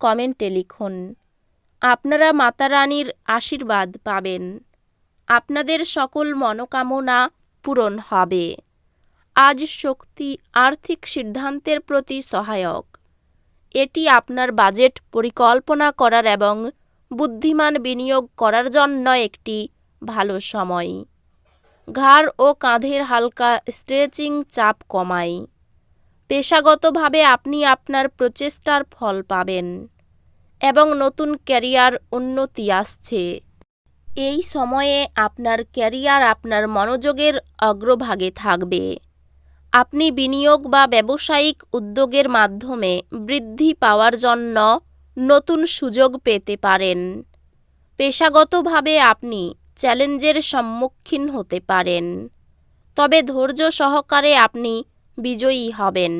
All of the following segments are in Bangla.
কমেন্টে লিখুন, আপনারা মাতা রানীর আশীর্বাদ পাবেন। আপনাদের সকল মনোকামনা পূরণ হবে। আজ শক্তি আর্থিক সিদ্ধান্তের প্রতি সহায়ক। এটি আপনার বাজেট পরিকল্পনা করার এবং বুদ্ধিমান বিনিয়োগ করার জন্য একটি ভালো সময়। ঘাড় ও কাঁধের হালকা স্ট্রেচিং চাপ কমায়। পেশাগতভাবে আপনি আপনার প্রচেষ্টার ফল পাবেন এবং নতুন ক্যারিয়ার উন্নতি আসছে। এই সময়ে আপনার ক্যারিয়ার আপনার মনোযোগের অগ্রভাগে থাকবে। আপনি বিনিয়োগ বা ব্যবসায়িক উদ্যোগের মাধ্যমে বৃদ্ধি পাওয়ার জন্য নতুন সুযোগ পেতে পারেন। পেশাগতভাবে আপনি চ্যালেঞ্জের সম্মুখীন হতে পারেন। তবে ধৈর্য সহকারে আপনি বিজয়ী হবেন।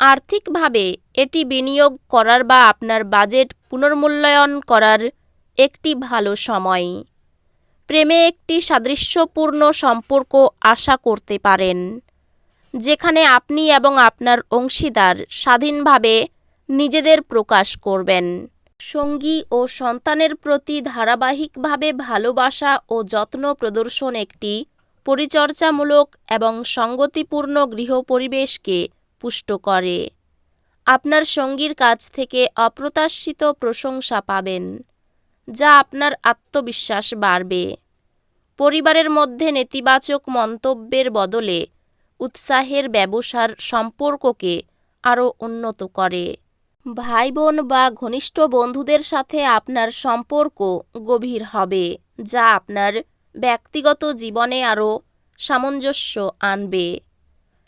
আর্থিকভাবে এটি বিনিয়োগ করার বা আপনার বাজেট পুনর্মূল্যায়ন করার একটি ভালো সময়। প্রেমে একটি সাদৃশ্যপূর্ণ সম্পর্ক আশা করতে পারেন, যেখানে আপনি এবং আপনার অংশীদার স্বাধীনভাবে নিজেদের প্রকাশ করবেন। সঙ্গী ও সন্তানের প্রতি ধারাবাহিকভাবে ভালোবাসা ও যত্ন প্রদর্শন একটি পরিচর্যামূলক এবং সঙ্গতিপূর্ণ গৃহ পরিবেশকে পুষ্ট করে। আপনার সঙ্গীর কাছ থেকে অপ্রত্যাশিত প্রশংসা পাবেন, যা আপনার আত্মবিশ্বাস বাড়বে। পরিবারের মধ্যে নেতিবাচক মন্তব্যের বদলে উৎসাহের ব্যবসার সম্পর্ককে আরও উন্নত করে। ভাই বোন বা ঘনিষ্ঠ বন্ধুদের সাথে আপনার সম্পর্ক গভীর হবে, যা আপনার ব্যক্তিগত জীবনে আরও সামঞ্জস্য আনবে।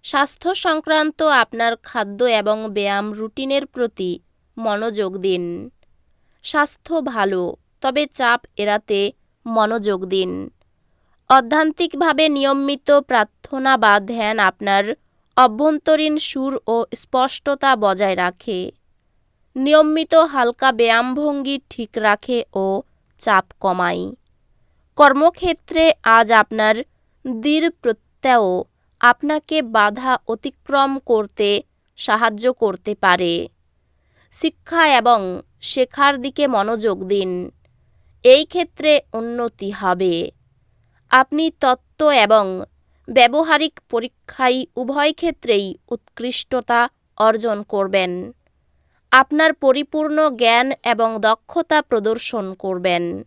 স্বাস্থ্য সংক্রান্ত আপনার খাদ্য এবং ব্যায়াম রুটিনের প্রতি মনোযোগ দিন। স্বাস্থ্য ভালো, তবে চাপ এড়াতে মনোযোগ দিন। অধ্যান্তিকভাবে নিয়মিত প্রার্থনা বা ধ্যান আপনার অভ্যন্তরীণ সুর ও স্পষ্টতা বজায় রাখে। নিয়মিত হালকা ব্যায়ামভঙ্গি ঠিক রাখে ও চাপ কমায়। কর্মক্ষেত্রে আজ আপনার দৃঢ় প্রত্যয় আপনাকে বাধা অতিক্রম করতে সাহায্য করতে পারে। শিক্ষা এবং শেখার দিকে মনোযোগ দিন। এই ক্ষেত্রে উন্নতি হবে। আপনি তত্ত্ব এবং ব্যবহারিক পরীক্ষায় উভয় ক্ষেত্রেই উৎকৃষ্টতা অর্জন করবেন। আপনার পরিপূর্ণ জ্ঞান এবং দক্ষতা প্রদর্শন করবেন।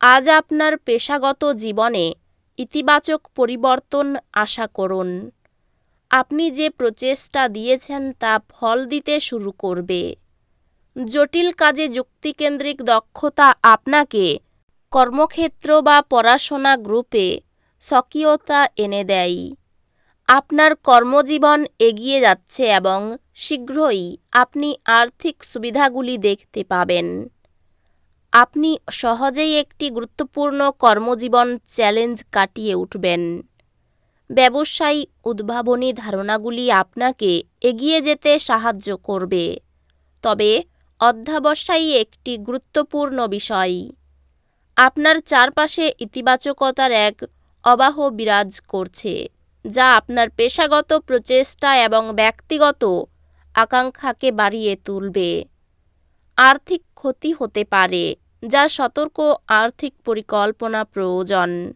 আজ আপনার পেশাগত জীবনে ইতিবাচক পরিবর্তন আশা করুন। আপনি যে প্রচেষ্টা দিয়েছেন তা ফল দিতে শুরু করবে। জটিল কাজে যুক্তিকেন্দ্রিক দক্ষতা আপনাকে কর্মক্ষেত্র বা পড়াশোনা গ্রুপে স্বকীয়তা এনে দেয়। আপনার কর্মজীবন এগিয়ে যাচ্ছে এবং শীঘ্রই আপনি আর্থিক সুবিধাগুলি দেখতে পাবেন। আপনি সহজেই একটি গুরুত্বপূর্ণ কর্মজীবন চ্যালেঞ্জ কাটিয়ে উঠবেন। ব্যবসায়ী উদ্ভাবনী ধারণাগুলি আপনাকে এগিয়ে যেতে সাহায্য করবে। তবে অধ্যাবসায়ী একটি গুরুত্বপূর্ণ বিষয়। আপনার চারপাশে ইতিবাচকতার এক অবাহ বিরাজ করছে, যা আপনার পেশাগত প্রচেষ্টা এবং ব্যক্তিগত আকাঙ্ক্ষাকে বাড়িয়ে তুলবে। আর্থিক ক্ষতি হতে পারে যা সতর্ক আর্থিক পরিকল্পনা প্রয়োজন।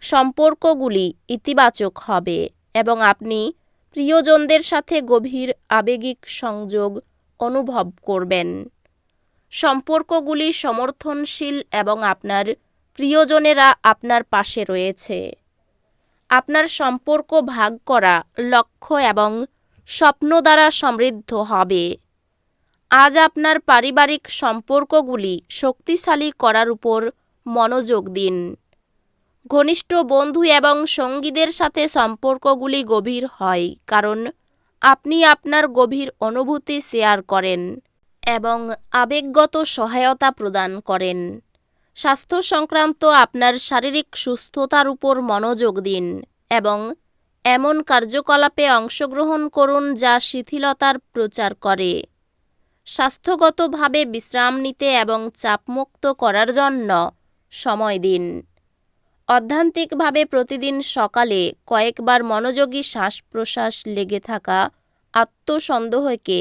সম্পর্কগুলি ইতিবাচক হবে এবং আপনি প্রিয়জনদের সাথে গভীর আবেগিক সংযোগ অনুভব করবেন। সম্পর্কগুলি সমর্থনশীল এবং আপনার প্রিয়জনেরা আপনার পাশে রয়েছে। আপনার সম্পর্ক ভাগ করা লক্ষ্য এবং স্বপ্ন দ্বারা সমৃদ্ধ হবে। আজ আপনার পারিবারিক সম্পর্কগুলি শক্তিশালী করার উপর মনোযোগ দিন। ঘনিষ্ঠ বন্ধু এবং সঙ্গীদের সাথে সম্পর্কগুলি গভীর হয়, কারণ আপনি আপনার গভীর অনুভূতি শেয়ার করেন এবং আবেগগত সহায়তা প্রদান করেন। স্বাস্থ্য সংক্রান্ত আপনার শারীরিক সুস্থতার উপর মনোযোগ দিন এবং এমন কার্যকলাপে অংশগ্রহণ করুন যা শিথিলতার প্রচার করে। স্বাস্থ্যগতভাবে বিশ্রাম নিতে এবং চাপমুক্ত করার জন্য সময় দিন। অধ্যান্তিকভাবে প্রতিদিন সকালে কয়েকবার মনোযোগী শ্বাস প্রশ্বাস লেগে থাকা আত্মসন্দেহকে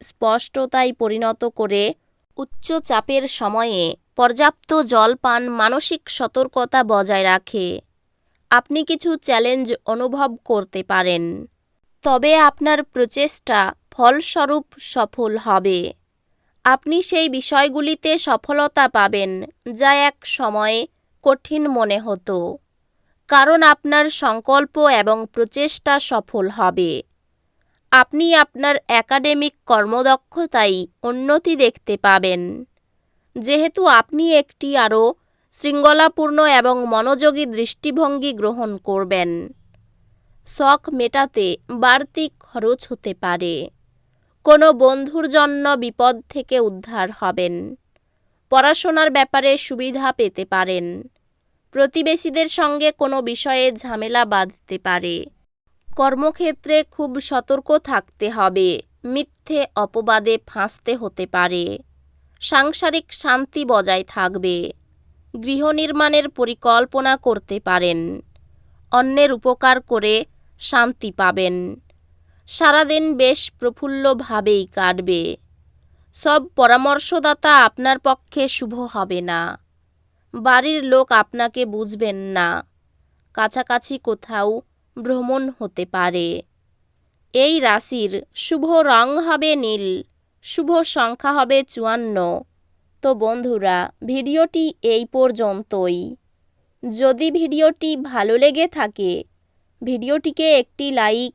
স্পষ্টতায় পরিণত করে উচ্চ চাপের সময়ে পর্যাপ্ত জল পান মানসিক সতর্কতা বজায় রাখে। আপনি কিছু চ্যালেঞ্জ অনুভব করতে পারেন। তবে আপনার প্রচেষ্টা ফলস্বরূপ সফল হবে। আপনি সেই বিষয়গুলিতে সফলতা পাবেন, যা এক সময়ে কঠিন মনে হতো। কারণ আপনার সংকল্প এবং প্রচেষ্টা সফল হবে। আপনি আপনার একাডেমিক কর্মদক্ষতায় উন্নতি দেখতে পাবেন। যেহেতু আপনি একটি আরও শৃঙ্খলাপূর্ণ এবং মনোযোগী দৃষ্টিভঙ্গি গ্রহণ করবেন। শখ মেটাতে বাড়তি খরচ হতে পারে। কোনো বন্ধুর জন্য বিপদ থেকে উদ্ধার হবেন। পড়াশোনার ব্যাপারে সুবিধা পেতে পারেন। প্রতিবেশীদের সঙ্গে কোনো বিষয়ে ঝামেলা বাঁধতে পারে। কর্মক্ষেত্রে খুব সতর্ক থাকতে হবে। মিথ্যে অপবাদে ফাঁসতে হতে পারে। সাংসারিক শান্তি বজায় থাকবে। গৃহ নির্মাণের পরিকল্পনা করতে পারেন। অন্যের উপকার করে শান্তি পাবেন। সারাদিন বেশ প্রফুল্লভাবেই কাটবে। সব পরামর্শদাতা আপনার পক্ষে শুভ হবে না। বাড়ির লোক আপনাকে বুঝবেন না। কাছাকাছি কোথাও ভ্রমণ হতে পারে। এই রাশির শুভ রং হবে নীল, শুভ সংখ্যা হবে চুয়ান্ন। তো বন্ধুরা, ভিডিওটি এই পর্যন্তই। যদি ভিডিওটি ভালো লেগে থাকে, ভিডিওটিকে একটি লাইক